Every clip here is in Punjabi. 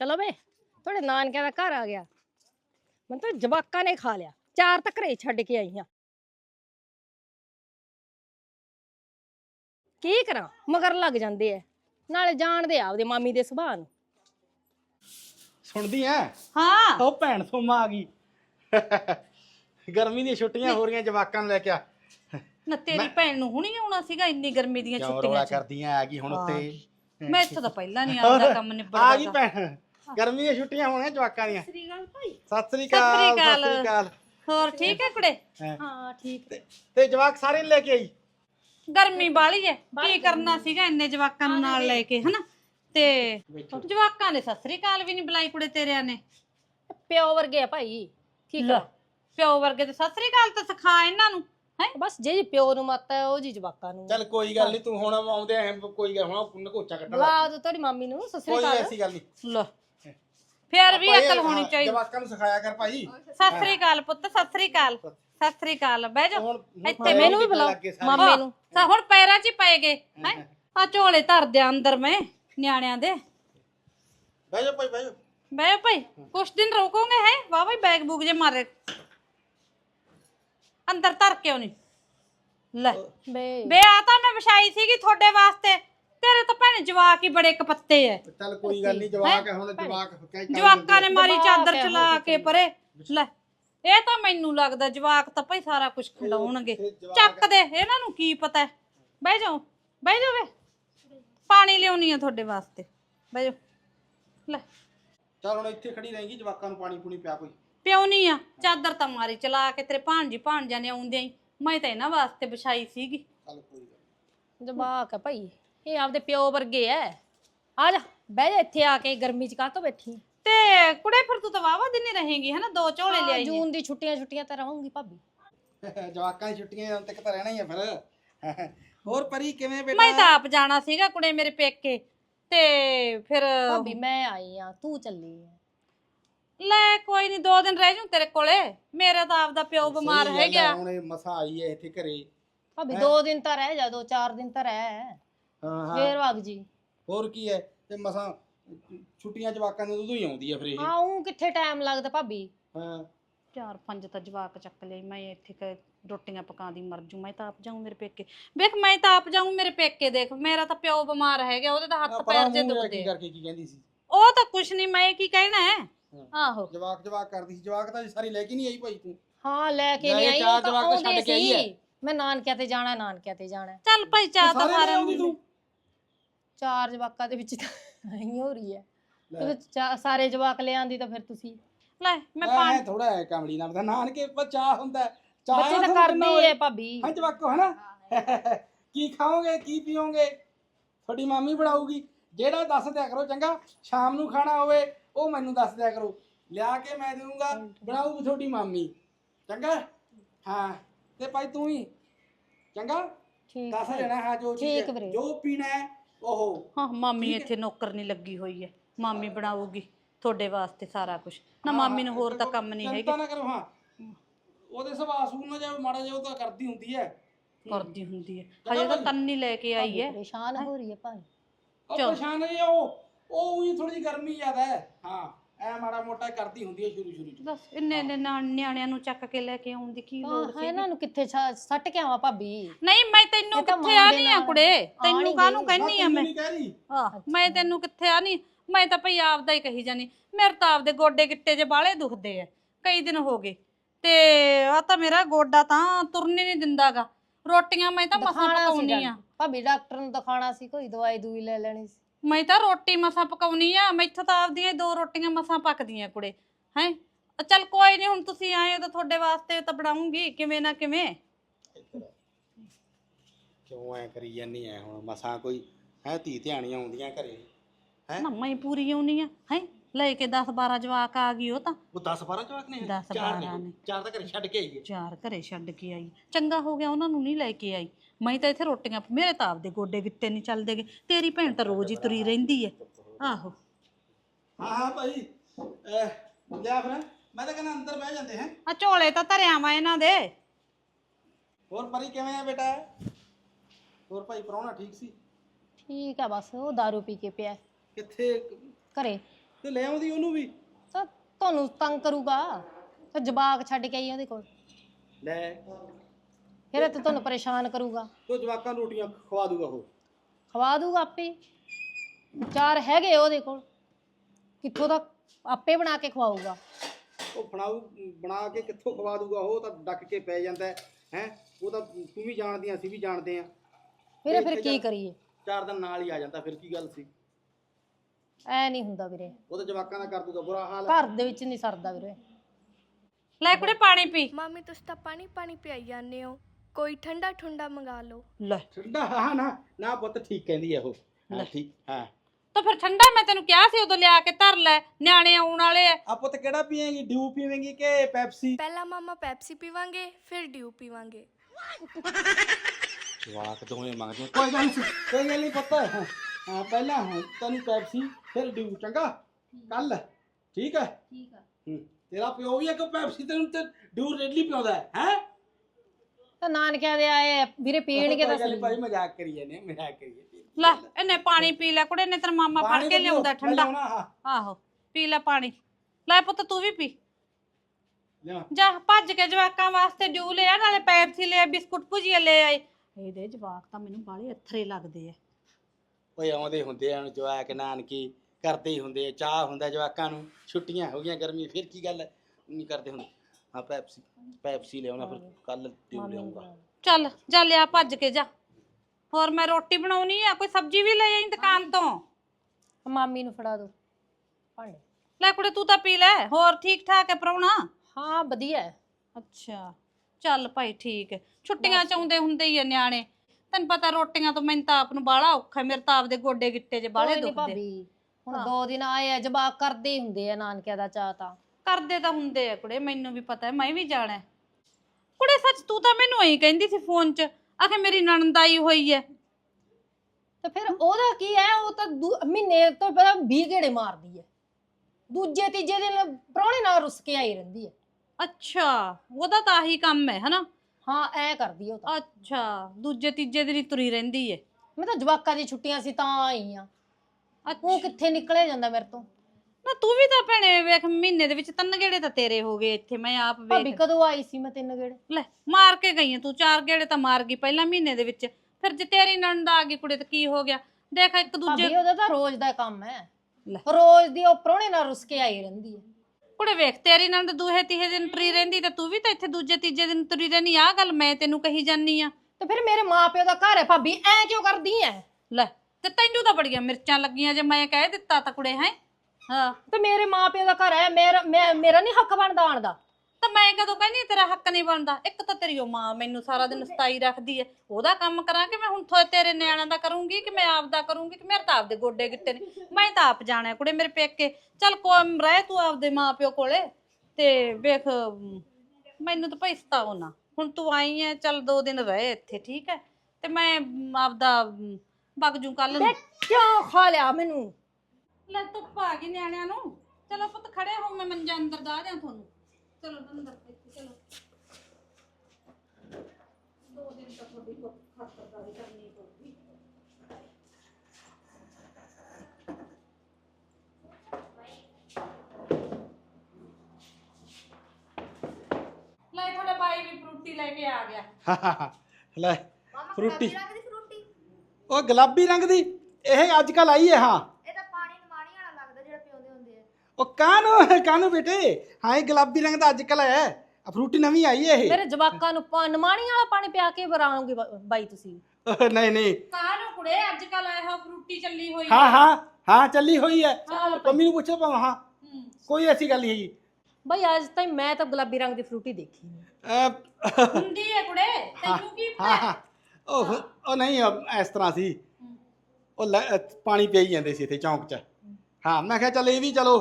ਚਲੋ ਵੇ ਤੁਹਾਡੇ ਨਾਨਕਿਆਂ ਦਾ ਘਰ ਆ ਗਿਆ। ਮੈਂ ਤਾਂ ਜਵਾਕਾਂ ਨੇ ਖਾ ਲਿਆ। ਚਾਰ ਤਾਂ ਘਰੇ ਛੱਡ ਕੇ ਆਈ ਹਾਂ। ਕੀ ਕਰਾਂ? ਮਗਰ ਲੱਗ ਜਾਂਦੇ ਐ। ਨਾਲੇ ਜਾਣਦੇ ਆ ਆਪਦੇ ਮਾਮੀ ਦੇ ਸੁਭਾਅ ਨੂੰ। ਸੁਣਦੀ ਐ? ਹਾਂ। ਉਹ ਭੈਣ ਸੋਮਾ ਆ ਗਈ। ਗਰਮੀ ਦੀਆਂ ਛੁੱਟੀਆਂ ਹੋ ਰਹੀਆਂ ਜਵਾਕਾਂ ਨੂੰ ਲੈ ਕੇ ਆ। ਨਾ ਤੇਰੀ ਭੈਣ ਨੂੰ ਹੁਣੀ ਆਉਣਾ ਸੀਗਾ ਇੰਨੀ ਗਰਮੀ ਦੀਆਂ ਕਿਉਂ ਰੌਲਾ ਛੁੱਟੀਆਂ ਚ। ਕਰਦੀਆਂ ਆ ਗਈ ਹੁਣ ਉੱਤੇ। ਮੈਂ ਇੱਥੋਂ ਤਾਂ ਪਹਿਲਾਂ ਨਹੀਂ ਆਉਂਦਾ ਕੰਮ ਆ ਨਿਬੜਦਾ ਗਈ ਭੈਣ। ਗਰਮੀ ਦੀਆਂ ਛੁੱਟੀਆਂ ਹੋਣੀਆਂ ਜਵਾਕਾਂ ਦੀਆਂ। ਸ੍ਰੀ ਅਕਾਲ ਭਾਈ। ਸਤਿ ਸ੍ਰੀ ਅਕਾਲ ਸਤਿ। ਸ੍ਰੀ ਅਕਾਲ। ਹੋਰ ਠੀਕ ਹੈ ਕੁੜੇ? ਹੈਂ। ਠੀਕ ਤੇ- ਜਵਾਕ ਸਾਰੇ ਲੈ ਕੇ ਆਈ? ਗਰਮੀ ਬਾਲੀ ਹੈ। ਕੀ ਕਰਨਾ ਸੀਗਾ ਇੰਨੇ ਜਵਾਕਾਂ ਨੂੰ ਨਾਲ ਲੈ। ਕੇ ਹਨਾ? ਤੇ ਜਵਾਕਾਂ ਨੇ ਸਤਿ ਸ੍ਰੀ ਅਕਾਲ ਵੀ ਨਹੀਂ ਬੁਲਾਈ ਕੁੜੇ ਤੇਰਿਆਂ ਨੇ। ਪਿਓ ਵਰਗੇ ਆ ਭਾਈ। ਕੀ ਲੈ, ਕਰਾਂ ਪਿਓ ਵਰਗੇ ਤੇ ਸਤਿ ਸ੍ਰੀ ਅਕਾਲ ਤਾਂ ਸਿਖਾ ਇਹਨਾਂ ਨੂੰ ਹੈ? ਬਸ ਜੇ ਜੀ ਪਿਓ ਨੂੰ ਮੱਤ ਹੈ ਉਹ ਜੀ ਜਵਾਕਾਂ ਨੂੰ। ਚੱਲ ਕੋਈ ਗੱਲ ਨਹੀਂ ਤੂੰ ਹੁਣ ਆਉਂਦੇ ਆ ਕੋਈ ਗੱਲ ਹੁਣ ਨਕੋਚਾ ਕੱਢਣ ਲੱਗ ਬੁਲਾ ਦੋ ਤੁਹਾਡੀ ਮਾਮੀ ਨੂੰ ਸਤਿ ਸ੍ਰੀ ਕੋਈ ਐਸੀ ਗੱਲ ਨਹੀਂ ਲੋ। ਫੇਰ ਵੀ ਅਕਲ ਹੋਣੀ ਚਾਹੀਦੀ। ਜਵਾਕਾਂ ਨੂੰ ਸਿਖਾਇਆ ਕਰ ਭਾਈ। ਸਤਿ ਸ੍ਰੀ ਅਕਾਲ ਪੁੱਤ ਸਤਿ ਸ੍ਰੀ ਅਕਾਲ। ਸਤਿ ਸ੍ਰੀ ਅਕਾਲ ਬਹਿ ਜਾ। ਇੱਥੇ ਮੈਨੂੰ ਵੀ ਬੁਲਾਓ? ਮਾਮੇ ਨੂੰ ਤਾਂ ਹੁਣ ਪੈਰਾਂ 'ਚ ਹੀ ਪਏ ਗਏ। ਹੈ? ਆ ਝੋਲੇ ਧਰ ਦਿਆਂ ਅੰਦਰ ਮੈਂ ਨਿਆਣਿਆਂ ਦੇ। ਬਹਿ ਜਾ ਭਾਈ ਬਹਿ ਜਾ। ਬੈ ਭਾਈ ਕੁਛ ਦਿਨ ਰੋਕੋਗੇ ਹੈ? ਵਾਹ ਭਾਈ ਬੈਗ ਬੁਗ ਜੇ ਮਾਰੇ। ਅੰਦਰ ਧਰ ਕਿਉਂ ਨਹੀਂ ਲੈ। ਬੇ। ਬੇ ਆ ਤਾਂ ਮੈਂ ਵਿਛਾਈ ਸੀਗੀ ਤੁਹਾਡੇ ਵਾਸਤੇ। ਤੇਰੇ ਤਾਂ ਭੈਣ ਜਵਾਕ ਹੀ ਬੜੇ ਕਪੱਤੇ ਐ। ਚੱਲ ਕੋਈ ਗੱਲ ਨਹੀਂ ਜਵਾਕ ਹੈ ਹੁਣ ਜਵਾਕ ਕਹਿ ਜਵਾਕਾਂ ਨੇ ਮਾਰੀ ਚਾਦਰ ਹੈ, ਚਲਾ ਕੇ ਪਰੇ। ਲੈ ਇਹ ਤਾਂ ਮੈਨੂੰ ਲੱਗਦਾ ਜਵਾਕ ਤਾਂ ਭਾਈ ਸਾਰਾ ਕੁਝ ਖਿਡਾਉਣਗੇ। ਚੱਕ ਦੇ ਇਹਨਾਂ ਨੂੰ ਕੀ ਪਤਾ ਹੈ? ਬਹਿ ਜਾਓ ਬਹਿ ਜਾਓ ਵੇ। ਪਾਣੀ ਲਿਆਉਣੀ ਆ ਤੁਹਾਡੇ ਵਾਸਤੇ। ਬਹਿ ਜਾਓ। ਲੈ। ਚੱਲ ਹੁਣ ਇੱਥੇ ਖੜੀ ਰਹੇਗੀ ਜਵਾਕਾਂ ਨੂੰ ਪਾਣੀ ਪੂਣੀ ਪਿਆ ਕੋਈ। ਪਿਉਣੀ ਆ ਚਾਦਰ ਤਾਂ ਮਾਰੀ ਚਲਾ ਕੇ ਤੇਰੇ ਭਾਣਜੀ ਭਾਣਜਾ ਨੇ ਆਉਂਦਿਆਂ ਹੀ। ਮੈਂ ਤਾਂ ਇਹਨਾਂ ਵਾਸਤੇ ਵਿਛਾਈ ਸੀਗੀ। ਚੱਲ ਕੋਈ ਗੱਲ ਨੀ। ਜਵਾਕ ਆ ਭਾਈ। ਇਹ ਆਪਦੇ ਪਿਓ ਵਰਗੇ ਐ। ਆ ਜਾ ਬਹਿ ਜਾ ਇੱਥੇ ਆ ਕੇ ਗਰਮੀ ਚ ਕਾਹਤੋਂ ਬੈਠੀ ਆਂ? ਤੇ ਕੁੜੇ ਫਿਰ ਤੂੰ ਤਾਂ ਵਾਵਾ ਦਿਨ ਹੀ ਰਹੇਂਗੀ ਹਨਾ? ਦੋ ਝੋਲੇ ਹਾਂ, ਲਿਆਈ ਜੂਨ ਦੀ ਛੁੱਟੀਆਂ ਛੁੱਟੀਆਂ ਤਾਂ ਰਹੂੰਗੀ ਭਾਬੀ। ਜਵਾਕਾਂ ਦੀ ਛੁੱਟੀਆਂ ਤੱਕ ਤਾਂ ਰਹਿਣਾ ਹੀ ਆ ਫਿਰ। ਹੋਰ ਪਰੀ ਕਿਵੇਂ ਬੇਟਾ? ਮੈਂ ਤਾਂ ਆਪ ਜਾਣਾ ਸੀਗਾ ਕੁੜੇ ਮੇਰੇ ਪੇਕੇ। ਤੇ ਫਿਰ ਭਾਬੀ ਮੈਂ ਆਈ ਆ ਤੂੰ ਚੱਲੀ ਆ। ਲੈ ਕੋਈ ਨਹੀਂ ਦੋ ਦਿਨ ਰਹਿ ਜੂ ਤੇਰੇ ਕੋਲੇ। ਮੇਰਾ ਤਾਂ ਆਪਦਾ ਪਿਓ ਬਿਮਾਰ ਸਹੀ ਹੈ ਗੱਲ ਆ, ਹੁਣ ਇਹ ਮਸਾ ਆਈ ਹੈ ਇੱਥੇ ਘਰੇ। ਭਾਬੀ ਦੋ ਦਿਨ ਤਾਂ ਰਹਿ ਜਾ ਦੋ ਚਾਰ ਦਿਨ ਤਾਂ ਰਹਿ। ਹਾਂ ਹਾਂ। ਫੇਰ ਵਗ ਜੀ। ਹੋਰ ਕੀ ਹੈ? ਤੇ ਮਸਾ ਛੁੱਟੀਆਂ ਜਵਾਕਾਂ ਨੂੰ ਉਦੋਂ ਹੀ ਆਉਂਦੀ ਹੈ ਫਿਰ ਇਹ। ਹਾਂ ਉਹ ਕਿੱਥੇ ਟਾਈਮ ਲੱਗਦਾ ਭਾਬੀ? ਹਾਂ। ਚਾਰ ਪੰਜ ਤਾਂ ਜਵਾਕ ਚੱਕ ਲਈ ਮੈਂ ਇੱਥੇ ਕ ਰੋਟੀਆਂ ਪਕਾਉਂਦੀ ਮਰ ਜੂ ਮੈਂ ਤਾਂ ਆਪ ਜਾਊਂ ਮੇਰੇ ਪੇਕੇ। ਵੇਖ ਮੈਂ ਤਾਂ ਆਪ ਜਾਊਂ ਮੇਰੇ ਪੇਕੇ ਦੇਖ ਮੇਰਾ ਤਾਂ ਪਿਓ ਬਿਮਾਰ ਹੈ ਗਿਆ ਉਹਦੇ ਤਾਂ ਹੱਥ ਪੈਰ ਜੇ ਦੁਖਦੇ ਕੀ ਆ। ਕਰਕੇ ਕੀ ਕਹਿੰਦੀ ਸੀ? ਉਹ ਤਾਂ ਕੁਛ ਨਹੀਂ ਮੈਂ ਕੀ ਕਹਿਣਾ ਹੈ? ਹਾਂ। ਆਹੋ। ਜਵਾਕ ਜਵਾਕ ਕਰਦੀ ਸੀ ਜਵਾਕ ਤਾਂ ਸਾਰੀ ਲੈ ਕੇ ਨਹੀਂ ਆਈ ਭਾਈ ਤੂੰ। ਹਾਂ ਲੈ ਕੇ ਨਹੀਂ ਆਈ ਚਾਰ ਉਹ ਤਾਂ ਜਵਾਕ ਤਾਂ ਆਉਂਦੇ ਛੱਡ ਕੇ ਆਈ ਹੈ। ਸੀ ਮੈਂ ਨਾਨਕਿਆਂ ਤੇ ਜਾਣਾ ਨਾਨਕਿਆਂ ਤੇ ਜਾਣਾ। ਚੱਲ ਭਾਈ ਚਾਹ ਤਾਂ ਸਾਰੇ ਲੈ ਸਾਰਿਆਂ ਆਉਂਦੀ ਨੂੰ ਤੂੰ? ਚਾਰ ਜਵਾਕਾਂ ਦੇ ਵਿੱਚ ਤਾਂ ਐਂ ਹੋ ਰਹੀ ਹੈ ਲੈ। ਚਾ- ਸਾਰੇ ਜਵਾਕ ਲੈ ਆਂਦੀ ਤਾਂ ਫਿਰ ਤੁਸੀਂ ਲੈ ਮੈਂ ਮੈਂ ਪਾਣੀ ਥੋੜਾ ਹੈ ਕਮਲੀ ਨਾਲ ਤਾਂ ਨਾਨਕੇ ਬੱਚਾ ਹੁੰਦਾ ਹੈ। ਚਾਹ ਬੱਚੇ ਤਾਂ ਤੁਹਾਨੂੰ ਕਰਦੇ ਕਿੰਨਾ ਹੀ ਹੋਏ? ਐ ਭਾਬੀ ਹਾਂ ਜਵਾਕੋ ਹਨਾ ਕੀ ਖਾਓਗੇ ਕੀ ਪੀਓਗੇ ਤੁਹਾਡੀ ਮਾਮੀ ਬਣਾਊਗੀ ਜਿਹੜਾ ਦੱਸ ਦਿਆ ਕਰੋ ਚੰਗਾ ਸ਼ਾਮ ਨੂੰ ਖਾਣਾ ਹੋਵੇ ਉਹ ਮੈਨੂੰ ਦੱਸ ਦਿਆ ਕਰੋ ਲਿਆ ਕੇ ਮੈਂ ਦੇਵਾਂਗਾ ਬਣਾਊਗੀ ਤੁਹਾਡੀ ਮਾਮੀ ਚੰਗਾ ਹਾਂ ਤੇ ਭਾਈ ਤੂੰ ਵੀ ਚੰਗਾ ਠੀਕ ਦੱਸ ਹੈ। ਦੇਣਾ ਹਾਂ ਜੋ ਚੀਜ਼ ਠੀਕ ਹੈ। ਵੀਰੇ। ਜੋ ਪੀਣਾ ਹੈ ਹਾਂ ਮਾਮੀ ਇੱਥੇ ਨੌਕਰ ਨਹੀਂ ਲੱਗੀ ਹੋਈ ਹੈ ਮਾਮੀ ਬਣਾਊਗੀ ਤੁਹਾਡੇ ਵਾਸਤੇ ਸਾਰਾ ਕੁਝ ਨਾ ਮਾਮੀ ਨੂੰ ਹੋਰ ਤਾਂ ਕੰਮ ਨਹੀਂ ਹੈਗੇ। ਚਿੰਤਾ ਨਾ ਕਰੋ ਹਾਂ। ਉਹਦੇ ਸੁਭਾਅ ਸੂ ਨਾ ਜਾਵੇ ਮਾੜਾ ਜਿਹਾ ਉਹ ਤਾਂ ਕਰਦੀ ਹੁੰਦੀ ਹੈ ਕਰਦੀ ਹੁੰਦੀ ਹੈ ਹਜੇ ਤਾਂ ਤੰਨ ਹੀ ਲੈ ਕੇ ਆਈ ਹੈ ਪਰੇਸ਼ਾਨ ਹੋ? ਰਹੀ ਹੈ ਭਾਈ। ਉਹ। ਪਰੇਸ਼ਾਨ ਨਹੀਂ ਉਹ ਉਹ ਉਹੀ ਥੋੜੀ ਜਿਹੀ ਗਰਮੀ ਜ਼ਿਆਦਾ ਹੈ ਹਾਂ। ਐ ਮਾੜਾ ਮੋਟਾ ਕਰਦੀ ਹੁੰਦੀ ਹੈ ਸ਼ੁਰੂ ਸ਼ੁਰੂ ਚ। ਦੱਸ ਇੰਨੇ ਇੰਨੇ ਨਿਆ- ਨਿਆਣਿਆਂ ਨੂੰ ਚੱਕ ਕੇ ਲੈ ਕੇ ਆਉਣ ਦੀ ਕੀ ਲੋੜ ਹਾਂ ਸੀ ਇਹਨਾਂ ਨੂੰ ਕਿੱਥੇ ਛਾ- ਸੱਟ ਕੇ ਆਵਾਂ ਭਾਬੀ? ਨਹੀਂ ਮੈਂ ਤੈਨੂੰ ਇਹ ਤਾਂ ਕਿੱਥੇ ਮਾਂ ਆ ਦੇ ਨਹੀਂ ਆ ਨਾਲ ਕੁੜੇ? ਤੈਨੂੰ। ਕਾਹਨੂੰ ਕਹਿਨੀ ਆ ਮੈਂ? ਨਹੀਂ ਕਹਿ ਰਹੀ। ਆਹ ਮੈਂ ਤੈਨੂੰ ਕਿੱਥੇ ਆ ਨਹੀਂ ਮੈਂ ਤਾਂ ਭਈ ਆਪਦਾ ਹੀ ਕਹੀ ਜਾਨੀ। ਮੇਰੇ ਤਾਂ ਆਪਦੇ ਗੋਡੇ ਗਿੱਟੇ ਜੇ ਬਾਲੇ ਦੁਖਦੇ ਆ ਕਈ ਦਿਨ ਹੋ ਗਏ। ਤੇ ਆ ਤਾਂ ਮੇਰਾ ਗੋਡਾ ਤਾਂ ਤੁਰਨੀ ਨਹੀਂ ਦਿੰਦਾਗਾ। ਰੋਟੀਆਂ ਮੈਂ ਤਾਂ ਮਸਾਂ ਆ। ਡਾਕਟਰ- ਭਾਬੀ ਡਾਕਟਰ ਨੂੰ ਦਿਖਾਣਾ ਸੀ ਕੋਈ ਦਵਾਈ ਦੂਈ ਲੈ ਲੈਣੀ ਸੀ। ਮੈਂ ਤਾਂ ਰੋਟੀ ਮਸਾਂ ਪਕਾਉਣੀ ਆ ਮੈਥੋਂ ਤਾਂ ਆਪਦੀਆਂ ਹੀ ਦੋ ਰੋਟੀਆਂ ਮਸਾਂ ਪੱਕਦੀਆਂ ਕੁੜੇ ਹੈ? ਚੱਲ ਕੋਈ ਨਹੀਂ ਹੁਣ ਤੁਸੀਂ ਆਏ ਹੋ ਤਾਂ ਤੁਹਾਡੇ ਵਾਸਤੇ ਤਾਂ ਬਣਾਉਂਗੀ ਕਿਵੇਂ ਨਾ ਕਿਵੇਂ? ਕਿਉਂ ਐ ਕਰੀ ਜਾਨੀ ਐ ਹੁਣ ਮਸਾਂ ਕੋਈ ਹੈ ਧੀ ਧਿਆਣੀਆਂ ਆਉਂਦੀਆਂ ਘਰੇ ਹੈ? ਨਾ ਮੈਂ ਪੂਰੀ ਆਉਣੀ ਆ ਹੈ? ਲੈ ਕੇ 10 12 ਜਵਾਕ ਆ ਗਈ ਉਹ ਤਾਂ। ਉਹ 10 12 ਜਵਾਕ ਨੇ ਦਸ ਚਾਰ ਬਾਰਾਂ ਨੇ। ਚਾਰ ਤਾਂ ਘਰੇ ਛੱਡ ਕੇ ਆਈਏ ਚਾਰ ਘਰੇ ਛੱਡ ਕੇ ਆਈ। ਚੰਗਾ ਹੋ ਗਿਆ ਉਹਨਾਂ ਨੂੰ ਨਹੀਂ ਲੈ ਕੇ ਆਈ। ਮੈਂ ਤਾਂ ਇੱਥੇ ਰੋਟੀਆਂ ਮੇਰੇ ਤਾਂ ਆਪਦੇ ਗੋਡੇ ਗਿੱਟੇ ਨਹੀਂ ਚੱਲਦੇਗੇ ਤੇਰੀ ਭੈਣ ਤਾਂ ਰੋਜ਼ ਹੀ ਤੁਰੀ ਰਹਿੰਦੀ ਐ। ਆਹੋ। ਹਾਂ ਹਾਂ ਭਾਈ ਐ ਲਿਆ ਫਿਰ ਮੈਂ ਤਾਂ ਕਹਿੰਦਾ ਅੰਦਰ ਬਹਿ ਜਾਂਦੇ ਹੈ। ਆ ਝੋਲੇ ਤਾਂ ਧਰਿਆ ਵਾ ਇਹਨਾਂ ਦੇ। ਹੋਰ ਪਰੀ ਕਿਵੇਂ ਆ ਬੇਟਾ? ਹੋਰ ਭਾਈ ਪ੍ਰਾਹੁਣਾ ਠੀਕ ਸੀ? ਠੀਕ ਆ ਬਸ ਉਹ दारू ਪੀ ਕੇ ਪਿਆ। ਕਿੱਥੇ? ਘਰੇ। ਤੇ ਲੈ ਆਉਂਦੀ ਉਹਨੂੰ ਵੀ? ਤਾਂ ਤੁਹਾਨੂੰ ਤੰਗ ਕਰੂਗਾ। ਤਾਂ ਜਵਾਕ ਛੱਡ ਕੇ ਆਈ ਉਹਦੇ ਕੋਲ। ਲੈ ਫਿਰ ਇਹ ਤੇ ਤੁਹਾਨੂੰ ਪਰੇਸ਼ਾਨ ਕਰੂਗਾ। ਤੋ ਜਵਾਕਾਂ ਨੂੰ ਰੋਟੀਆਂ ਖਵਾ ਦੂਗਾ ਉਹ। ਖਵਾ ਦੂਗਾ ਆਪੇ। ਚਾਰ ਹੈਗੇ ਉਹਦੇ ਕੋਲ। ਕਿੱਥੋਂ ਦਾ ਆਪੇ ਬਣਾ ਕੇ ਖਵਾਊਗਾ। ਉਹ ਬਣਾਉ ਬਣਾ ਕੇ ਕਿੱਥੋਂ ਖਵਾ ਦੂਗਾ ਉਹ ਤਾਂ ਡੱਕ ਕੇ ਪੈ ਜਾਂਦਾ ਹੈ ਹੈਂ? ਉਹ ਤਾਂ ਤੂੰ ਵੀ ਜਾਣਦੀ ਆਂ, ਅਸੀਂ ਵੀ ਜਾਣਦੇ ਆ। ਵੀਰੇ ਫਿਰ ਕੀ ਕਰੀਏ? ਚਾਰ ਦਿਨ ਨਾਲ ਹੀ ਆ ਜਾਂਦਾ ਫਿਰ ਕੀ ਗੱਲ ਸੀ? ਐ ਨਹੀਂ ਹੁੰਦਾ ਵੀਰੇ। ਉਹ ਤਾਂ ਜਵਾਕਾਂ ਦਾ ਕਰ ਦੂਗਾ ਬੁਰਾ ਹਾਲ ਘਰ ਦੇ ਵਿੱਚ ਨਹੀਂ ਸਰਦਾ ਵੀਰੇ। ਲੈ ਕੁੜੇ ਪਾਣੀ ਪੀ। ਮਾਮੀ ਤੁਸੀਂ ਤਾਂ ਪਾਣੀ ਪਾਣੀ ਪਿਆਈ ਜਾਂਦੇ ਹੋ। ਕੋਈ ਠੰਡਾ ਠੁੰਡਾ ਮੰਗਾ ਲਓ। ਲੈ। ਠੰਡਾ? ਹਾਂ ਨਾ ਨਾ ਪੁੱਤ ਠੀਕ ਕਹਿੰਦੀ ਆ ਉਹ। ਹਾਂ ਠੀਕ ਹਾਂ। ਤਾਂ ਫਿਰ ਠੰਡਾ ਮੈਂ ਤੈਨੂੰ ਕਿਹਾ ਸੀ ਉਦੋਂ ਲਿਆ ਕੇ ਧਰ ਲੈ ਨਿਆਣੇ ਆਉਣ ਵਾਲੇ ਆ। ਆ ਪੁੱਤ ਕਿਹੜਾ ਪੀਏਂਗੀ? ਡਿਊ ਪੀਵੇਂਗੀ ਕਿ ਪੈਪਸੀ? ਪਹਿਲਾਂ ਮਾਮਾ ਪੈਪਸੀ ਪੀਵਾਂਗੇ ਫਿਰ ਡਿਊ ਪੀਵਾਂਗੇ। ਜਵਾਕ ਦੋਵੇਂ ਮੰਗਦੇ ਕੋਈ ਗੱਲ ਨਹੀਂ ਕੋਈ ਗੱਲ ਨਹੀਂ ਪੁੱਤ। ਹਾਂ ਪਹਿਲਾਂ ਹਾਂ ਤੈਨੂੰ ਪੈਪਸੀ ਫਿਰ ਡਿਊ ਚੰਗਾ? ਕੱਲ। ਠੀਕ ਹੈ ਠੀਕ ਆ। ਹੂੰ। ਤੇਰਾ ਪਿਓ ਵੀ ਇੱਕ ਪੈਪਸੀ ਤੈਨੂੰ ਤੇ ਡਿਊ ਰੈਡਲੀ ਪਿਆਉਂਦਾ ਹੈ ਹੈ? ਤਾਂ ਨਾਨਕਿਆਂ ਦੇ ਆਏ ਵੀਰੇ ਪੀਣਗੇ ਤਾਂ ਸਹੀ। ਭਾਈ ਮਜ਼ਾਕ ਕਰੀ ਜਾਂਦੇ ਮਜ਼ਾਕ ਕਰੀ ਜਾਂਦੇ। ਲੈ ਇਹਨੇ ਪਾਣੀ ਪੀ ਲੈ ਕੁੜੇ ਨੇ ਤੇਰਾ ਮਾਮਾ ਫੜ ਕੇ ਲਿਆਉਂਦਾ ਠੰਡਾ। ਆਹੋ। ਪੀ ਲੈ ਪਾਣੀ। ਲੈ ਪੁੱਤ ਤੂੰ ਵੀ ਪੀ। ਜਾ ਭੱਜ ਕੇ ਜਵਾਕਾਂ ਵਾਸਤੇ ਡਿਊ ਲਿਆ ਨਾਲੇ ਪੈਪਸੀ ਲਿਆ ਬਿਸਕੁਟ ਭੁਜੀਆ ਲੈ ਆਏ ਇਹਦੇ ਜਵਾਕ ਤਾਂ ਮੈਨੂੰ ਬਾਲੇ ਅਥਰੇ ਲੱਗਦੇ ਆ। ਓਏ ਆਉਂਦੇ ਹੁੰਦੇ ਆ ਜਵਾਕ ਨਾਨਕੀ ਕਰਦੇ ਹੀ ਹੁੰਦੇ ਆ ਚਾਹ ਹੁੰਦਾ ਜਵਾਕਾਂ ਨੂੰ। ਛੁੱਟੀਆਂ ਹੋ ਗਈਆਂ ਗਰਮੀ ਫਿਰ ਕੀ ਗੱਲ? ਨਹੀਂ ਕਰਦੇ ਹੁੰਦੇ। ਹਾਂ ਪੈਪਸੀ ਪੈਪਸੀ ਲਿਆਉਣਾ ਫਿਰ ਕੱਲ ਡਿਊ ਲਿਆਉਂਗਾ। ਚੱਲ ਜਾ ਲਿਆ ਭੱਜ ਕੇ ਜਾ। ਹੋਰ ਮੈਂ ਰੋਟੀ ਬਣਾਉਣੀ ਆ ਕੋਈ ਸਬਜ਼ੀ ਵੀ ਲੈ ਆਈ ਦੁਕਾਨ ਤੋਂ? ਮਾਮੀ ਨੂੰ ਫੜਾ ਦੋ। ਭਾਂਡੇ ਲੈ। ਕੁੜੇ ਤੂੰ ਤਾਂ ਪੀ ਲੈ ਹੋਰ ਠੀਕ ਠਾਕ ਹੈ ਪ੍ਰਾਹੁਣਾ? ਹਾਂ ਵਧੀਆ ਹੈ। ਅੱਛਾ ਚੱਲ ਭਾਈ ਠੀਕ ਹੈ। ਛੁੱਟੀਆਂ ਚ ਆਉਂਦੇ ਹੁੰਦੇ ਹੀ ਆ ਨਿਆਣੇ। ਤੈਨੂੰ ਪਤਾ ਰੋਟੀਆਂ ਤੋਂ ਮੈਨੂੰ ਤਾਂ ਆਪ ਨੂੰ ਬਾਹਲਾ ਔਖਾ ਮੇਰੇ ਤਾਂ ਆਪਦੇ ਗੋਡੇ ਗਿੱਟੇ 'ਚ ਬਾਹਲੇ ਕੋਈ ਨੀ ਦੁਖਦੇ। ਭਾਬੀ ਹੁਣ ਦੋ ਦਿਨ ਆਏ ਆ ਜਵਾਕ ਕਰਦੇ ਹੀ ਹੁੰਦੇ ਆ ਨਾਨਕਿਆਂ ਦਾ ਚਾਹ ਤਾਂ। ਕਰਦੇ ਤਾਂ ਹੁੰਦੇ ਆ ਕੁੜੇ ਮੈਨੂੰ ਵੀ ਪਤਾ ਹੈ ਮੈਂ ਵੀ ਜਾਣਾ ਹੈ। ਕੁੜੇ ਸੱਚ ਤੂੰ ਤਾਂ ਮੈਨੂੰ ਐਂ ਕਹਿੰਦੀ ਸੀ ਫੋਨ 'ਚ ਆਖੇ ਮੇਰੀ ਨਣਦ ਆਈ ਹੋਈ ਹੈ। ਤੇ ਫਿਰ ਉਹਦਾ ਕੀ ਹੈ ਉਹ ਤਾਂ ਦੂ- ਮਹੀਨੇ ਤੋਂ ਪਹਿਲਾਂ 20 ਗੇੜੇ ਮਾਰਦੀ ਹੈ। ਦੂਜੇ ਤੀਜੇ ਦਿਨ ਪ੍ਰਾਹੁਣੇ ਨਾਲ ਰੁੱਸ ਕੇ ਆਈ ਰਹਿੰਦੀ ਹੈ। ਅੱਛਾ ਉਹਦਾ ਤਾਂ ਆਹੀ ਕੰਮ ਹੈ ਹਨਾ? ਹਾਂ ਐ ਕਰਦੀ ਉਹ ਤਾਂ। ਅੱਛਾ ਦੂਜੇ ਤੀਜੇ ਦਿਨ ਹੀ ਤੁਰੀ ਰਹਿੰਦੀ ਹੈ। ਮੈਂ ਤਾਂ ਜਵਾਕਾਂ ਦੀ ਛੁੱਟੀਆਂ ਸੀ ਤਾਂ ਆਈ ਆ ਉਹ ਅੱਛਾ। ਕਿੱਥੇ ਨਿਕਲਿਆ ਜਾਂਦਾ ਮੇਰੇ ਤੋਂ? ਨਾ ਤੂੰ ਵੀ ਤਾਂ ਭੈਣੇ ਵੇਖ ਮਹੀਨੇ ਦੇ ਵਿੱਚ ਤਿੰਨ ਗੇੜੇ ਤਾਂ ਤੇਰੇ ਹੋ ਗਏ ਇੱਥੇ ਮੈਂ ਆਪ ਭਾਬੀ ਵੇਖ ਕਦੋਂ ਆਈ ਸੀ ਮੈਂ ਤਿੰਨ ਗੇੜੇ? ਲੈ ਮਾਰ ਕੇ ਗਈ ਆਂ ਤੂੰ ਚਾਰ ਗੇੜੇ ਤਾਂ ਮਾਰ ਗਈ ਪਹਿਲਾਂ ਮਹੀਨੇ ਦੇ ਵਿੱਚ। ਫਿਰ ਜੇ ਤੇਰੀ ਨਣਦ ਆ ਗਈ ਕੁੜੇ ਤੇ ਕੀ ਹੋ ਗਿਆ? ਦੇਖ ਇੱਕ ਦੂਜੇ ਭਾਬੀ ਉਹਦਾ ਤਾਂ ਰੋਜ਼ ਦਾ ਕੰਮ ਹੈ। ਲੈ। ਰੋਜ਼ ਦੀ ਉਹ ਪ੍ਰਾਹੁਣੇ ਨਾਲ ਰੁੱਸ ਕੇ ਆਈ ਰਹਿੰਦੀ ਹੈ। ਕੁੜੇ ਵੇਖ ਤੇਰੀ ਨਣਦ ਦੂਹੇ ਤੀਹੇ ਦਿਨ ਤੁਰੀ ਰਹਿੰਦੀ ਤੇ ਤੂੰ ਵੀ ਤਾਂ ਇੱਥੇ ਦੂਜੇ ਤੀਜੇ ਦਿਨ ਤੁਰੀ ਰਹਿਨੀ ਆ ਗੱਲ ਮੈਂ ਤੈਨੂੰ ਕਹੀ ਜਾਨੀ ਆ। ਤੇ ਫਿਰ ਮੇਰੇ ਮਾਪਿਓ ਦਾ ਘਰ ਹੈ ਭਾਬੀ ਐ ਕਿਉਂ ਕਰਦੀ ਐ? ਲੈ ਤੇ ਤੈਨੂੰ ਤਾਂ ਬੜੀਆਂ ਮਿਰਚਾਂ ਲੱਗੀਆਂ ਜੇ ਮੈਂ ਕਹਿ ਦਿੱਤਾ ਤਾਂ ਕੁੜੇ ਹੈ? ਹਾਂ। ਤੇ ਮੇਰੇ ਮਾਪਿਓ ਦਾ ਘਰ ਹੈ ਮੇਰਾ ਮੈਂ- ਮੇਰਾ ਨਹੀਂ ਹੱਕ ਬਣਦਾ ਆਣ ਦਾ। ਤਾਂ ਮੈਂ ਕਦੋਂ ਕਹਿੰਦੀ ਤੇਰਾ ਹੱਕ ਨਹੀਂ ਬਣਦਾ? ਇੱਕ ਤਾਂ ਤੇਰੀ ਉਹ ਮਾਂ ਮੈਨੂੰ ਸਾਰਾ ਦਿਨ ਸਤਾਈ ਰੱਖਦੀ ਐ ਉਹਦਾ ਕੰਮ ਕਰਾਂ ਕਿ ਮੈਂ ਹੁਣ ਥੋ ਤੇਰੇ ਨਿਆਣਿਆਂ ਦਾ ਕਰੂੰਗੀ ਕਿ ਮੈਂ ਆਪ ਦਾ ਕਰੂੰਗੀ ਕਿ ਮੇਰੇ ਤਾਂ ਆਪਦੇ ਗੋਡੇ ਗਿੱਟੇ ਨੇ? ਮੈਂ ਤਾਂ ਆਪ ਜਾਣਾ ਕੁੜੇ ਮੇਰੇ ਪੇਕੇ। ਚੱਲ ਕੋਈ ਰਹਿ ਤੂੰ ਆਪਦੇ ਮਾਪਿਓ ਕੋਲੇ ਤੇ ਵੇਖ ਅਮ, ਮੈਨੂੰ ਤਾਂ ਭਾਈ ਸਤਾਓ ਨਾ। ਹੁਣ ਤੂੰ ਆਈ ਐ ਚੱਲ ਦੋ ਦਿਨ ਰਹੇ ਇੱਥੇ ਠੀਕ ਐ ਤੇ ਮੈਂ ਅਮ, ਆਪਦਾ ਜੂ ਕੱਲ ਤੇ ਕਿਉਂ ਖਾ ਲਿਆ ਮੈਨੂੰ? ਲੈ ਧੁੱਪ ਆ ਗਈ ਨਿਆਣਿਆਂ ਨੂੰ। ਚਲੋ ਪੁੱਤ ਖੜੇ ਹੋ ਮੈਂ ਮੰਜਾ ਅੰਦਰ ਦਾ ਦਿਆਂ ਤੁਹਾਨੂੰ। ਚਲੋ ਅੰਦਰ ਇੱਥੇ ਚਲੋ। ਦੋ ਦਿਨ ਤੱਕ ਤੁਹਾਡੀ ਖਾਤਰਦਾਰੀ ਕਰਨੀ ਪਊਗੀ। ਲੈ ਤੁਹਾਡਾ ਬਾਈ ਵੀ ਫਰੂਟੀ ਲੈ ਕੇ ਆ ਗਿਆ। ਲੈ ਫਰੂਟੀ। ਉਹ ਗੁਲਾਬੀ ਰੰਗ ਦੀ ਇਹ ਅੱਜ ਕੱਲ ਆਈ ਹੈ ਹਾਂ ਇਹ ਤਾਂ ਪਾਣੀ ਨਮਾਣੀ ਵਾਲਾ ਲੱਗਦਾ ਜਿਹੜਾ ਪਿਉਂਦੇ ਹੁੰਦੇ ਆ ਉਹ ਕਾਨੂੰ ਕਾਨੂੰ ਬੇਟੇ? ਹਾਂ ਇਹ ਗੁਲਾਬੀ ਰੰਗ ਦਾ ਅੱਜ ਕੱਲ ਹੈ। ਆ ਫਰੂਟੀ ਨਵੀਂ ਆਈ ਹੈ ਇਹ। ਮੇਰੇ ਜਵਾਕਾਂ ਨੂੰ ਪਾ- ਨਮਾਣੀ ਵਾਲਾ ਪਾਣੀ ਪਿਆ ਕੇ ਬਰਾਉਂਗੇ ਬਾਈ ਤੁਸੀਂ। ਉਹ ਨਹੀਂ ਨਹੀਂ। ਕਾਹਨੂੰ ਕੁੜੇ ਅੱਜ ਕੱਲ ਇਹੋ ਫਰੂਟੀ ਚੱਲੀ ਹੋਈ ਹਾਂ। ਹਾਂ ਹਾਂ ਚੱਲੀ ਹੋਈ ਹੈ। ਮੰਮੀ ਨੂੰ ਪੁੱਛੋ ਭਾਵੇਂ ਹਾਂ। ਕੋਈ ਐਸੀ ਗੱਲ ਨਹੀਂ ਹੈਗੀ। ਬਾਈ ਅੱਜ ਤਾਈਂ ਮੈਂ ਤਾਂ ਗੁਲਾਬੀ ਰੰਗ ਦੀ ਫਰੂਟੀ ਦੇਖੀ ਨਹੀਂ। ਹੁੰਦੀ ਹੈ ਕੁੜੇ ਤੈਨੂੰ ਕੀ ਹਾਂ ਪਤਾ? ਹਾਂ ਉਹ ਉਹ ਨਹੀਂ ਇਸ ਤਰ੍ਹਾਂ ਸੀ। ਉਹ ਪਾਣੀ ਪਈ ਜਾਂਦੇ ਸੀ ਇੱਥੇ ਚੌਂਕ 'ਚ। ਹਾਂ ਮੈਂ ਕਿਹਾ ਚੱਲ ਇਹ ਵੀ ਚਲੋ।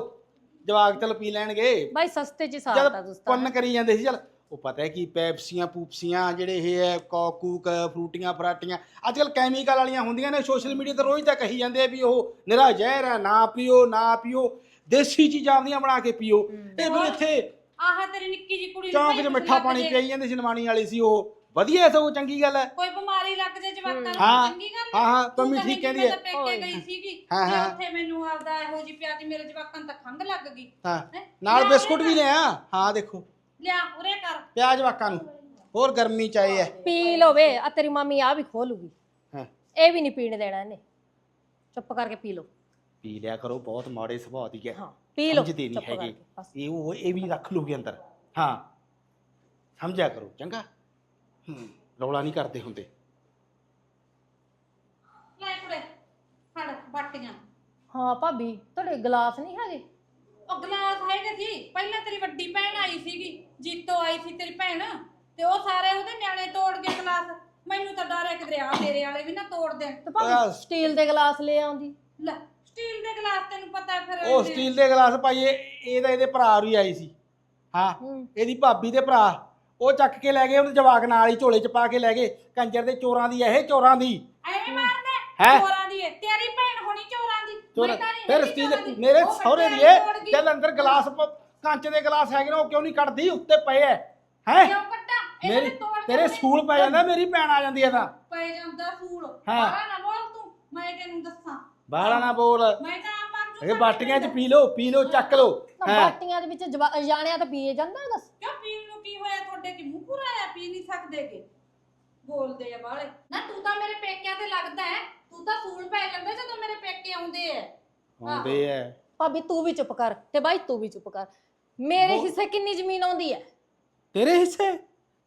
ਜਵਾਕ ਚਲ ਪੀ ਲੈਣਗੇ। ਬਾਈ ਸਸਤੇ ਚ ਜਦ ਸਾਰਤਾ ਤੁਸੀਂ ਤਾਂ ਪੁੰਨ ਕਰੀ ਜਾਂਦੇ ਸੀ ਚਲ। ਉਹ ਪਤਾ ਹੈ ਕੀ ਪੈਪਸੀਆਂ ਪੂਪਸੀਆਂ ਜਿਹੜੇ ਇਹ ਹੈ ਕੌਕੂਕ ਫਰੂਟੀਆਂ ਫਰਾਟੀਆਂ। ਅੱਜ ਕੱਲ ਕੈਮੀਕਲ ਵਾਲੀਆਂ ਹੁੰਦੀਆਂ ਨੇ ਸੋਸ਼ਲ ਮੀਡੀਆ ਤੇ ਰੋਜ਼ ਤਾਂ ਕਹੀ ਜਾਂਦੇ ਆ ਵੀ ਉਹ ਨਿਰਾ ਜ਼ਹਿਰ ਹੈ ਨਾ ਪੀਓ ਨਾ ਪੀਓ। ਦੇਸੀ ਚੀਜ਼ਾਂ ਆਪਦੀਆਂ ਬਣਾ ਕੇ ਪੀਓ। ਇਹ ਫਿਰ ਇੱਥੇ ਆਹ ਤੇਰੀ ਨਿੱਕੀ ਜੀ ਕੁੜੀ ਨੂੰ ਚੌਂਕ ਭਾਈ 'ਚ ਮਿੱਠਾ ਲੱਗ ਪਾਣੀ ਜੇ। ਪੀਈ ਜਾਂਦੇ ਸੀ ਨਮਾਣੀ ਵਾਲੀ ਸੀ ਉਹ। ਵਧੀਆ ਸਗੋਂ ਚੰਗੀ ਗੱਲ ਹੈ। ਕੋਈ ਬਿਮਾਰੀ ਲੱਗ ਜੇ ਜਵਾਕਾਂ ਨੂੰ ਹਾਂ। ਚੰਗੀ ਗੱਲ ਹਾਂ। ਹਾਂ ਤੂੰ ਕਹਿੰਦੀ ਠੀਕ ਕਹਿੰਦੀ ਮੈਂ ਹੈ ਤਾਂ ਪੇਕੇ ਗਈ ਸੀਗੀ ਹਾਂ, ਤੇ ਹਾਂ। ਉੱਥੇ ਮੈਨੂੰ ਆਪਦਾ ਇਹੋ ਜੀ ਪਿਆ ਕਿ ਮੇਰੇ ਜਵਾਕਾਂ ਨੂੰ ਤਾਂ ਖੰਘ ਲੱਗ ਗਈ। ਹਾਂ। ਹੈਂ? ਨਾਲ ਲਿਆ ਬਿਸਕੁਟ ਵੀ ਲਿਆ। ਹਾਂ ਦੇਖੋ। ਲਿਆ ਉਰੇ ਕਰ। ਪਿਆਜ਼ ਵਾਕਾਂ ਨੂੰ। ਹੋਰ ਗਰਮੀ ਚਾਹੀਏ ਹੈ ਪੀ ਲਵੇ ਆ ਤੇਰੀ ਮਾਮੀ ਆ ਵੀ ਖੋਲੂਗੀ। ਹਾਂ। ਇਹ ਵੀ ਨਹੀਂ ਪੀਣ ਦੇਣਾ ਇਹਨੇ। ਚੁੱਪ ਕਰਕੇ ਪੀ ਲਓ। ਪੀ ਲਿਆ ਕਰੋ ਬਹੁਤ ਮਾੜੇ ਸੁਭਾਅ ਦੀ ਹੈ। ਹਾਂ ਪੀ ਲਓ। ਸਮਝਦੇ ਨਹੀਂ ਚੁੱਪ ਹੈਗੇ। ਕਰਕੇ, ਬਸ। ਇਹ ਉਹ ਇਹ ਵੀ ਰੱਖ ਲੂਗੇ ਅੰਦਰ। ਹਾਂ। ਸਮਝਿਆ ਕਰੋ ਚੰਗਾ। ਹੂੰ ਰੌਲਾ ਨਹੀਂ ਕਰਦੇ ਹੁੰਦੇ। ਲੈ ਕੁੜੇ ਫੜ ਬਾਟੀਆਂ। ਹਾਂ ਭਾਬੀ ਤੁਹਾਡੇ ਗਲਾਸ ਨਹੀਂ ਹੈਗੇ? ਉਹ ਗਲਾਸ ਹੈਗੇ ਸੀ ਪਹਿਲਾਂ ਤੇਰੀ ਵੱਡੀ ਭੈਣ ਆਈ ਸੀਗੀ ਜੀਤੋ ਆਈ ਸੀ ਤੇਰੀ ਭੈਣ ਤੇ ਉਹ ਸਾਰੇ ਉਹਦੇ ਨਿਆਣੇ ਤੋੜ ਗਏ ਗਲਾਸ ਮੈਨੂੰ ਤਾਂ ਡਰ ਹੈ ਕਿਧਰੇ ਆ ਤੇਰੇ ਵਾਲੇ ਵੀ ਨਾ ਤੋੜ ਦੇਣ। ਤੇ ਭਾਬੀ ਸਟੀਲ ਦੇ ਗਲਾਸ ਲੈ ਆਉਂਦੀ। ਲੈ ਸਟੀਲ ਦੇ ਗਲਾਸ ਤੈਨੂੰ ਪਤਾ ਫਿਰ ਉਹ ਇਹਦੇ- ਸਟੀਲ ਦੇ ਗਲਾਸ ਭਾਈ ਇਹ ਇਹਦਾ ਇਹਦੇ ਭਰਾ ਵੀ ਆਈ ਸੀ। ਹਾਂ ਹੂੰ। ਇਹਦੀ ਭਾਬੀ ਦੇ ਭਰਾ। ਉਹ ਚੱਕ ਕੇ ਲੈ ਗਏ ਉਹਦੇ ਜਵਾਕ ਨਾਲ ਹੀ ਝੋਲੇ 'ਚ ਪਾ ਕੇ ਲੈ ਗਏ। ਕੰਜਰ ਦੇ ਚੋਰਾਂ ਦੀ ਇਹ ਚੋਰਾਂ ਦੀ। ਐਵੇਂ ਮਾਰਦਾ ਹੈਂ? ਚੋਰਾਂ ਦੀ ਹੈ। ਤੇਰੀ ਭੈਣ ਹੋਣੀ ਚੋਰਾਂ ਦੀ। ਚੋਰ ਮੈਂ ਤਾਂ ਨਹੀਂ ਫਿਰ ਹੈਗੀ ਸਟੀਲ ਚੋਰਾਂ ਦੀ। ਮੇਰੇ ਉਹ ਸਹੁਰੇ ਦੀ ਵੱਡੇ ਇਹ ਤੋੜ ਗਈ। ਚੱਲ ਅੰਦਰ ਗਲਾਸ ਪ- ਕੰਚ ਦੇ ਗਲਾਸ ਹੈਗੇ ਨੇ ਉਹ ਕਿਉਂ ਨਹੀਂ ਕੱਢਦੀ? ਉੱਤੇ ਪਏ ਐ। ਹੈ? ਕਿਉਂ ਕੱਟਾ ਇਹਨਾਂ ਮੇਰੀ ਨੇ ਤੋੜ ਕੇ ਤੇਰੇ ਉਹਨੇ- ਸਕੂਲ ਪੈ ਜਾਂਦਾ ਮੇਰੀ ਭੈਣ ਆ ਜਾਂਦੀ ਐ ਤਾਂ। ਪੈ ਜਾਂਦਾ ਸੂਲ। ਹਾਂ। ਬਾਹਰ ਨਾ ਬੋਲ ਤੂੰ। ਮੈਂ ਤੈਨੂੰ ਦੱਸਾਂ। ਬਾਹਲਾ ਨਾ ਬੋਲ। ਮੈਂ ਤਾਂ ਆਪ ਇਹ ਬਾਟੀਆਂ 'ਚ ਪੀ ਲਓ ਪੀ ਲਓ ਚੱਕ ਲਓ। ਹਾਂ? ਬਾਟੀਆਂ ਦੇ ਵਿੱਚ ਜਵਾ- ਜਾਣਿਆ ਤਾਂ ਪੀਏ ਜਾਂਦਾ ਦੱਸ। ਕਿਉਂ ਕੀ ਹੋਇਆ ਤੁਹਾਡੇ ਕੀ ਮੂੰਹ ਪੂਰਾ ਆਇਆ? ਪੀ ਨਹੀਂ ਸਕਦੇਗੇ ਬੋਲਦੇ ਆ ਬਾਹਲੇ। ਨਾ ਤੂੰ ਤਾਂ ਮੇਰੇ ਪੇਕਿਆਂ ਤੇ ਲੱਗਦਾ ਹੈ। ਤੂੰ ਤਾਂ ਸੂਲ ਪੈ ਜਾਂਦਾ ਜਦੋਂ ਮੇਰੇ ਪੇਕੇ ਆਉਂਦੇ ਐ। ਹੁੰਦੇ ਐ। ਭਾਬੀ ਤੂੰ ਵੀ ਚੁੱਪ ਕਰ ਤੇ ਬਾਈ ਤੂੰ ਵੀ ਚੁੱਪ ਕਰ। ਮੇਰੇ ਹਿੱਸੇ ਕਿੰਨੀ ਜ਼ਮੀਨ ਆਉਂਦੀ ਹੈ ਤੇਰੇ ਹਿੱਸੇ?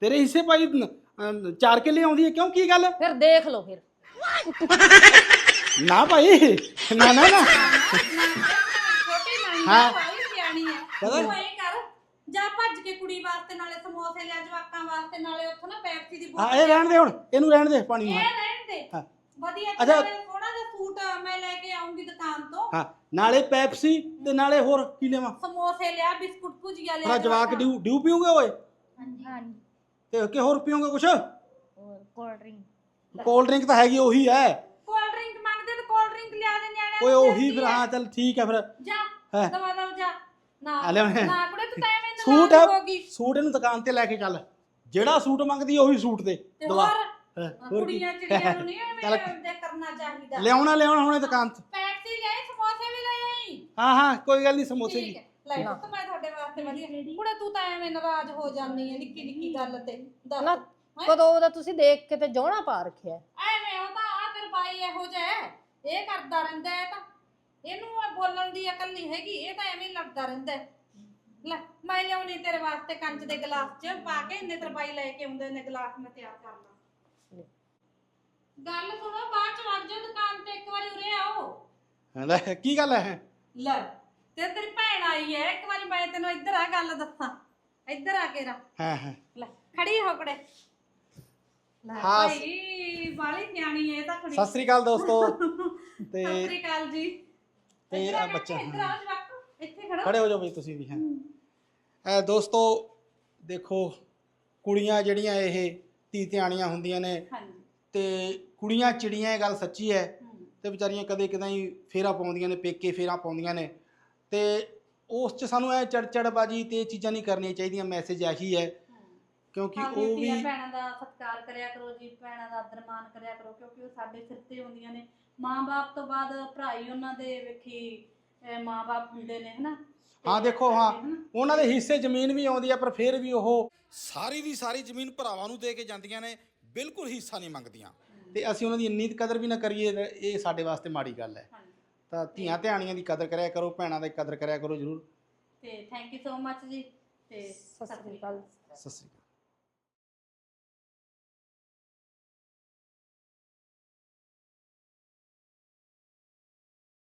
ਤੇਰੇ ਹਿੱਸੇ ਭਾਈ ਅਮ, ਚਾਰ ਕਿੱਲੇ ਆਉਂਦੀ ਐ। ਕਿਉਂ? ਕੀ ਗੱਲ? ਫਿਰ ਦੇਖ ਲਓ ਫਿਰ। ਨਾ ਭਾਈ। ਨਾ ਨਾ ਨਾ। ਛੋਟੀ ਨਹੀਂ ਹਾਂ। ਭਾਈ ਸਿਆਣੀ ਹੈ ਤੂੰ ਐ ਜਾ ਭੱਜ ਕੇ ਕੁੜੀ ਵਾਸਤੇ ਨਾਲੇ ਸਮੋਸੇ ਲਿਆ ਜਵਾਕਾਂ ਵਾਸਤੇ ਨਾਲੇ ਉੱਥੋਂ ਨਾ ਪੈਪਸੀ ਦੀ ਹਾਂ ਇਹ ਰਹਿਣ ਦੇ ਹੁਣ ਇਹਨੂੰ ਰਹਿਣ ਦੇ ਪਾਣੀ ਇਹ ਨੂੰ ਰਹਿਣ ਦੇ। ਹਾਂ। ਵਧੀਆ ਅੱਛਾ। ਸੋਹਣਾ ਜਿਹਾ ਸੂਟ ਮੈਂ ਲੈ ਕੇ ਆਉਂਗੀ ਦੁਕਾਨ ਤੋਂ। ਹਾਂ ਨਾਲੇ ਪੈਪਸੀ ਤੇ ਨਾਲੇ ਹੋਰ ਕੀ ਲੈਵਾਂ ਸਮੋਸੇ ਲਿਆ ਬਿਸਕੁਟ ਭੁਜੀਆ ਲਿਆ ਥੋੜਾ ਜਵਾਕ ਡਿਊ ਡਿਊ ਪੀਓਗੇ ਓਏ? ਹਾਂਜੀ। ਤੇ ਕਿ ਹੋਰ ਪੀਓਗੇ ਕੁਛ? ਕੋਲਡ ਡਰਿੰਕ ਕੋਲਡ ਡਰਿੰਕ ਤਾਂ ਹੈਗੀ ਉਹੀ ਹੈ। ਕੋਲਡ ਡਰਿੰਕ ਮੰਗਦੇ ਤਾਂ ਕੋਲਡ ਡਰਿੰਕ ਲਿਆ ਦੇ ਨਿਆਣਿਆਂ ਓਏ ਨੂੰ ਉਹੀ ਫਿਰ ਹੈ। ਹਾਂ ਚੱਲ ਠੀਕ ਹੈ ਫਿਰ। ਜਾ ਹੈਂ। ਦਵਾ ਦਵਾ ਜਾ। ਨਾ ਆ ਲੈ ਮੈਂ- ਨਾ ਕੁੜੇ ਤੂੰ ਤਾਂ ਐਵੇਂ ਸੂਟ ਹੋ ਗਈ ਸੂਟ ਇਹਨੂੰ ਦੁਕਾਨ ਤੇ ਲੈ ਕੇ ਚੱਲ। ਜਿਹੜਾ ਸੂਟ ਮੰਗਦੀ ਉਹੀ ਸੂਟ ਦੇ। ਤੇ ਦਵਾ। ਹੋਰ? ਹਾਂ, ਹੋਰ ਕੀ? ਕੁੜੀਆਂ ਚਿੜੀਆਂ ਨੂੰ ਨਹੀਂ ਚੱਲ। ਐਵੇਂ ਦੇ ਕਰਨਾ ਚਾਹੀਦਾ। ਲਿਆਉਣਾ ਲਿਆਉਣਾ ਹੁਣੇ ਦੁਕਾਨ ਤੇ। ਪੈਪਸੀ ਲਿਆਈ ਸਮੋਸੇ ਵੀ ਲੈ ਆਈ। ਹਾਂ ਹਾਂ ਕੋਈ ਗੱਲ ਨਹੀਂ ਸਮੋਸੇ ਠੀਕ ਦੀ ਹੈ ਲੈ ਪੁੱਤ ਮੈਂ ਤੁਹਾਡੇ ਵਾਸਤੇ ਵਧੀਆ। ਕੁੜੇ ਤੂੰ ਤਾਂ ਐਵੇਂ ਨਾਰਾਜ਼ ਹੋ ਜਾਂਦੀ ਹੈ ਨਿੱਕੀ ਨਿੱਕੀ ਗੱਲ ਤੇ। ਦੱਸ। ਨਾ ਕਦੋਂ ਦਾ ਤੁਸੀਂ ਦੇਖ ਕੇ ਤੇ ਜੋਣਾ ਪਾ ਰੱਖਿਆ ਹੈ। ਐਵੇਂ ਉਹ ਤਾਂ ਆ ਤੇਰਾ ਬਾਈ ਇਹੋ ਜਿਹਾ ਹੈ। ਇਹ ਕਰਦਾ ਰਹਿੰਦਾ ਹੈ ਤਾਂ। ਇਹਨੂੰ ਇਹ ਬੋਲਣ ਦੀ ਅਕਲ ਨਹੀਂ ਹੈਗੀ ਇਹ ਤਾਂ ਐਵੇਂ ਹੀ ਲੜਦਾ ਰਹਿੰਦਾ ਹੈ। ਲੈ ਮੈਂ ਲਿਆਉਣੀ ਤੇਰੇ ਵਾਸਤੇ ਕੰਚ ਦੇ ਗਲਾਸ 'ਚ ਪਾ ਕੇ ਇੰਨੇ ਤੇਰਾ ਬਾਈ ਲੈ ਕੇ ਆਉਂਦੇ ਨੇ ਗਲਾਸ ਮੈਂ ਤਿਆਰ ਕਰ ਲਾਂ। ਗੱਲ ਸੁਣੋ ਬਾਅਦ ਚ ਵਗ ਜਾਓ ਦੁਕਾਨ ਤੇ ਇੱਕ ਵਾਰੀ ਉਰੇ ਆਓ। ਲੈ ਕੀ ਗੱਲ ਹੈ? ਲੈ ਤੇ ਤੇਰੀ ਭੈਣ ਆਈ ਹੈ ਇੱਕ ਵਾਰੀ ਮੈਂ ਤੈਨੂੰ ਇੱਧਰ ਆ ਗੱਲ ਦੱਸਾਂ। ਇੱਧਰ ਆ ਕੇ ਰਾ। ਹਾਂ ਹਾਂ। ਲੈ ਖੜੀ ਹੋ ਕੜੇ। ਲੈ ਹਾਂ। ਭਾਈ ਬਾਲੀ ਨਿਆਣੀ ਹੈ ਇਹ ਤਾਂ ਖੜੀ। ਸਤਿ ਸ੍ਰੀ ਅਕਾਲ ਦੋਸਤੋ। ਤੇ ਸਤਿ ਸ੍ਰੀ ਅਕਾਲ ਜੀ। ਤੇ ਇੱਧਰ ਆ ਆ ਬੱਚਾ ਇੱਧਰ ਆ ਜਵਾਕੋ। ਇੱਥੇ ਖੜੋ। ਖੜੇ ਹੋ ਜਾਓ ਬਈ ਤੁਸੀਂ ਵੀ ਹਾਂ। ਇਹ ਦੋਸਤੋ ਦੇਖੋ ਕੁੜੀਆਂ ਜਿਹੜੀਆਂ ਇਹ ਧੀ ਧਿਆਣੀਆਂ ਹੁੰਦੀਆਂ ਨੇ ਹਾਂਜੀ। ਤੇ ਕੁੜੀਆਂ ਚਿੜੀਆਂ ਇਹ ਗੱਲ ਸੱਚੀ ਹੈ। ਤੇ ਵਿਚਾਰੀਆਂ ਕਦੇ ਕਦਾਈ ਫੇਰਾ ਪਾਉਂਦੀਆਂ ਨੇ ਪੇਕੇ ਫੇਰਾ ਪਾਉਂਦੀਆਂ ਨੇ। ਤੇ ਉਸ ਚ ਸਾਨੂੰ ਇਹ ਚੜਚੜਬਾਜੀ ਤੇ ਇਹ ਚੀਜ਼ਾਂ ਨਹੀਂ ਕਰਨੀਆਂ ਚਾਹੀਦੀਆਂ ਮੈਸੇਜ ਆਹੀ ਹੈ। ਕਿਉਂਕਿ ਉਹ ਵੀ ਭੈਣਾਂ ਦਾ ਸਤਿਕਾਰ ਕਰਿਆ ਕਰੋ ਜੀ ਭੈਣਾਂ ਦਾ ਆਦਰ ਮਾਣ ਕਰਿਆ ਕਰੋ ਕਿਉਂਕਿ ਉਹ ਸਾਡੇ ਸਿਰ ਤੇ ਹੁੰਦੀਆਂ ਨੇ। ਮਾਂ-ਬਾਪ ਤੋਂ ਬਾਅਦ ਭਰਾ ਹੀ ਉਹਨਾਂ ਦੇ ਵੇਖੀ ਹੁੰਦੇ ਨੇ ਹਨਾ? ਹਾਂ ਦੇਖੋ ਹਾਂ। ਹਨਾ। ਉਹਨਾਂ ਦੇ ਹਿੱਸੇ ਜ਼ਮੀਨ ਵੀ ਆਉਂਦੀ ਹੈ ਪਰ ਫਿਰ ਵੀ ਉਹ ਸਾਰੀ ਦੀ ਸਾਰੀ ਜ਼ਮੀਨ ਭਰਾਵਾਂ ਨੂੰ ਦੇ ਕੇ ਜਾਂਦੀਆਂ ਨੇ ਬਿਲਕੁਲ ਹਿੱਸਾ ਨਹੀਂ ਮੰਗਦੀਆਂ। ਤੇ ਅਸੀਂ ਉਹਨਾਂ ਦੀ ਇੰਨੀ ਕਦਰ ਵੀ ਨਾ ਕਰੀਏ ਇਹ ਸਾਡੇ ਵਾਸਤੇ ਮਾੜੀ ਗੱਲ ਹੈ। ਤਾਂ ਧੀਆਂ ਧਿਆਣੀਆਂ ਦੀ ਕਦਰ ਕਰਿਆ ਕਰੋ ਭੈਣਾਂ ਦੀ ਕਦਰ ਕਰਿਆ ਕਰੋ ਜ਼ਰੂਰ। ਤੇ ਥੈਂਕ ਯੂ ਸੋ ਮੱਚ ਜੀ ਤੇ ਸਤਿ ਸ੍ਰੀ ਅਕਾਲ। ਸਤਿ ਸ੍ਰੀ ਅਕਾਲ।